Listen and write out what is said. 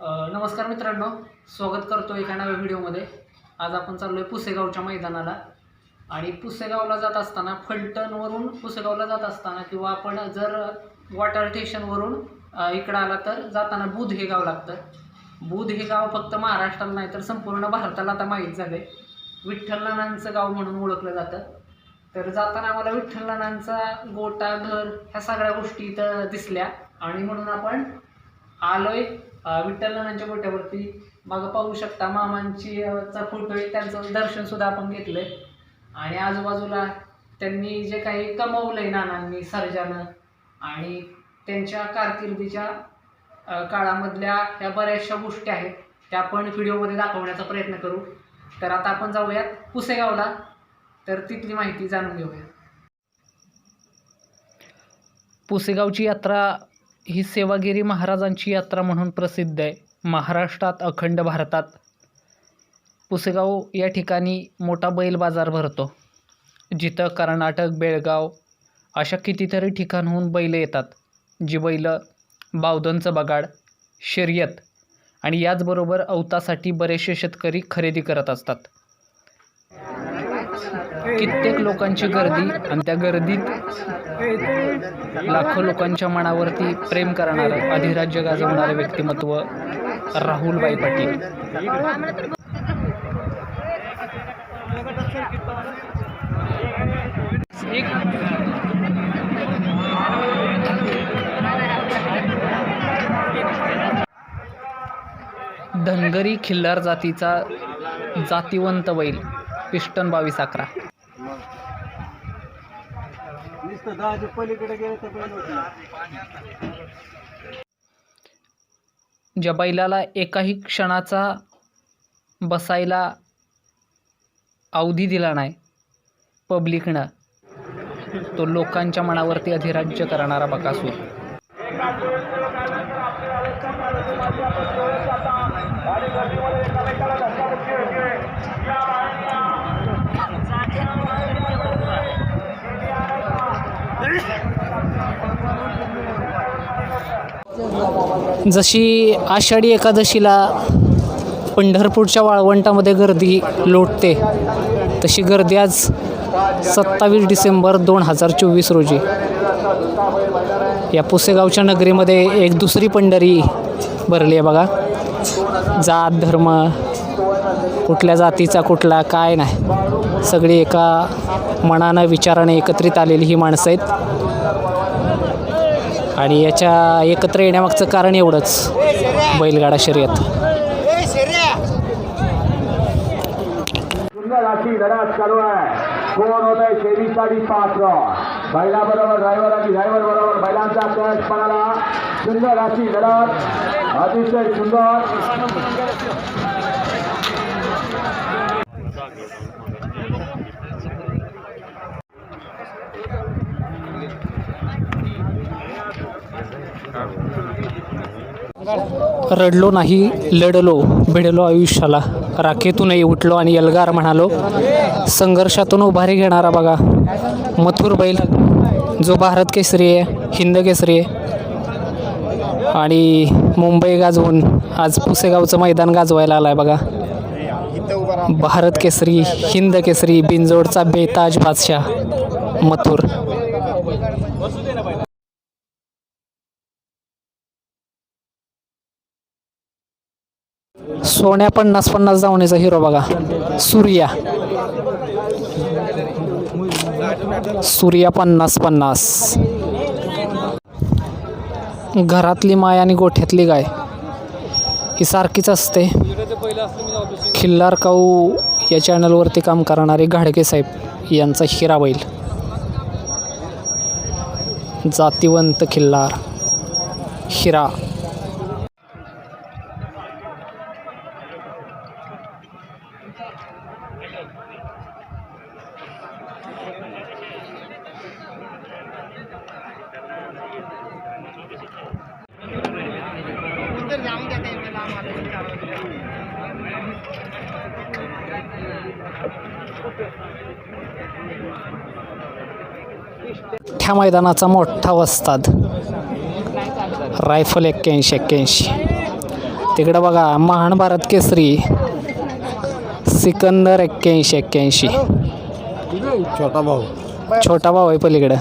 नमस्कार मित्रांनो. स्वागत करतो एका नव्या व्हिडिओमध्ये. आज आपण चाललो आहे पुसेगावच्या मैदानाला. आणि पुसेगावला जात असताना फलटणवरून पुसेगावला जात असताना किंवा आपण जर वॉटर स्टेशनवरून इकडं आला तर जाताना बुध हे गाव लागतं. बुध हे गाव फक्त महाराष्ट्राला नाही तर संपूर्ण भारताला आता माहीत झालं आहे विठ्ठलनानांचं गाव म्हणून ओळखलं जातं. तर जाताना आम्हाला विठ्ठलनानांचा गोटा घर ह्या सगळ्या गोष्टी इथं दिसल्या. आणि म्हणून आपण आलोय अ, विठ्ठल नानांच्या गोट्यावरती मागं पाहू शकता. मामांची चा फोटो आहे त्यांचं दर्शन सुद्धा आपण घेतलंय. आणि आजूबाजूला त्यांनी जे काही कमवलंय नानांनी सर्जानं आणि त्यांच्या कारकिर्दीच्या काळामधल्या ह्या बऱ्याचशा गोष्टी आहेत त्या आपण व्हिडिओमध्ये दाखवण्याचा प्रयत्न करू. तर आता आपण जाऊयात पुसेगावला. तर तिथली माहिती जाणून घेऊया पुसेगावची यात्रा ही सेवागिरी महाराजांची यात्रा म्हणून प्रसिद्ध आहे. महाराष्ट्रात अखंड भारतात. पुसेगाव या ठिकाणी मोठा बैल बाजार भरतो. जिथं कर्नाटक बेळगाव अशा कितीतरी ठिकाणहून बैल येतात. जी बैल बावधनचं बगाड शर्यत आणि याचबरोबर अवतासाठी बरेचसे शेतकरी खरेदी करत असतात. कित्येक लोकांची गर्दी आणि त्या गर्दीत लाखो लोकांच्या मनावरती प्रेम करणारं अधिराज्य गाजवणारं व्यक्तिमत्व राहुलबाई पाटील. धनगरी खिल्लार जातीचा जातिवंत बैल पिस्टन बावीस अकरा. पलीकडे गेलं तर बैल ज्या बैलाला एकाही क्षणाचा बसायला अवधी दिला नाही पब्लिकनं तो लोकांच्या मनावरती अधिराज्य करणारा बकासूर. जशी आषाढी एकादशीला पंढरपूरच्या वाळवंटामध्ये गर्दी लोटते तशी गर्दी आज सत्तावीस डिसेंबर दोन हजार चोवीस रोजी. या पुसेगावच्या नगरीमध्ये एक दुसरी पंढरी भरली आहे बघा. जात धर्म कुठल्या जातीचा कुठला काय नाही. सगळी एका मनानं विचाराने एकत्रित आलेली ही माणसं आहेत. आणि याच्या एकत्र येण्यामागचं कारण एवढंच. बैलगाडा शर्यत. सुंदर चालू आहे. कोण होत आहे शेवीस पात्र? बैला बरोबर ड्रायव्हर आणि ड्रायव्हर बरोबर बैलांचा कॅश पणाला सुंदर अशी लढत अतिशय सुंदर. रडलो नाही लढलो भिडलो आयुष्याला. राखेतूनही उठलो आणि एल्गार म्हणालो संघर्षातून उभारी घेणारा बघा. मथुर बैल जो भारत केसरी आहे हिंद केसरी आहे. आणि मुंबई गाजवून आज पुसेगावचं मैदान गाजवायला आलं आहे बघा. भारत केसरी हिंद केसरी बिंजोडचा बेताज बादशाह मथुर. सोन्या पन्नास पन्नास धावण्याचा हिरो बघा. सूर्या. सूर्या पन्नास पन्नास. घरातली माय आणि गोठ्यातली गाय. ही सारखीच असते. खिल्लार काऊ या चॅनलवरती काम करणारे घाडगे साहेब यांचा हिरा बैल. जातिवंत खिल्लार. हिरा. ह्या मैदानाचा मोठा वस्ताद. रायफल एक्क्याऐंशी एक्क्याऐंशी. तिकडं बघा महान भारत केसरी. सिकंदर एक्क्याऐंशी एक्क्याऐंशी. छोटा भाऊ. छोटा भाऊ आहे पलीकडं.